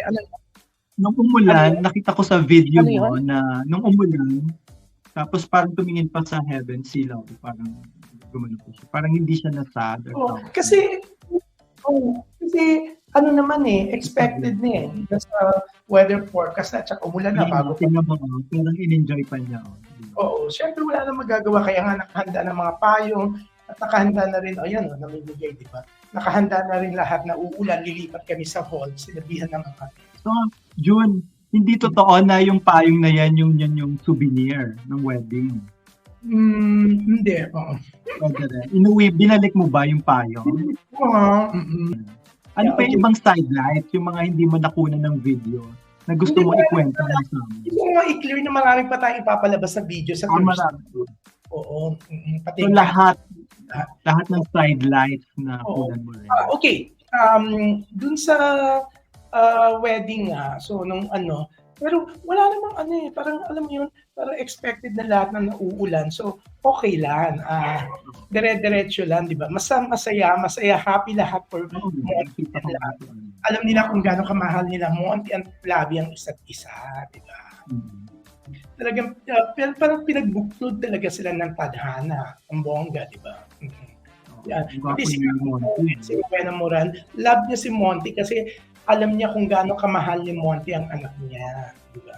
Ano, Nung umulan, nakita ko sa video Ano mo na nung umulan, tapos parang tumingin pa sa heaven sila, parang gumano po siya. Parang hindi siya na-sad. or oh, something. kasi, oh, kasi, ano naman eh, expected na eh. Sa weather forecast na, tsaka umulan na bago mo, oh, parang in-enjoy pa niya. oh. Oo, syempre wala na magagawa, kaya nga nakahanda ng mga payong, at nakahanda na rin, o yan, oh, namimigay, di ba? Nakahanda na rin lahat na uulan, lilipat kami sa hall, sinabihan ng mga So, June, hindi totoo na yung payong na yan, yung, yan yung souvenir ng wedding. Hmm, hindi. Oo. Rin. Inuwi, binalik mo ba yung payong? Oo. mm-mm. Ano Yeah, pa yung okay. ibang sidelight, yung mga hindi mo nakuna ng video na gusto mo Hindi, ikwento mo sa amin? Gusto nga i-clear na marami pa tayong ipapalabas sa video sa Ah, Thursday. Oo. mm-mm, Pati So, lahat, lahat ng sidelights na Oo. kunan mo rin. Ah, okay. Um, dun sa ah, wedding nga, so nung ano, pero wala namang ano eh, parang alam mo yun, parang expected na lahat na nauulan. So, okay lang. Ah, dire-diretso lang, di ba? Masa, masaya, masaya, happy lahat for ko lahat. Alam nila kung gaano kamahal nila Monty and Flavie ang isa't isa, di ba? Mm. Talagang, uh, parang pinagbuklod talaga sila ng tadhana, ang bongga, di ba? Yan. Pati si, si Buena Moran, love niya si Monty kasi alam niya kung gaano kamahal ni Monty ang anak niya. Diba?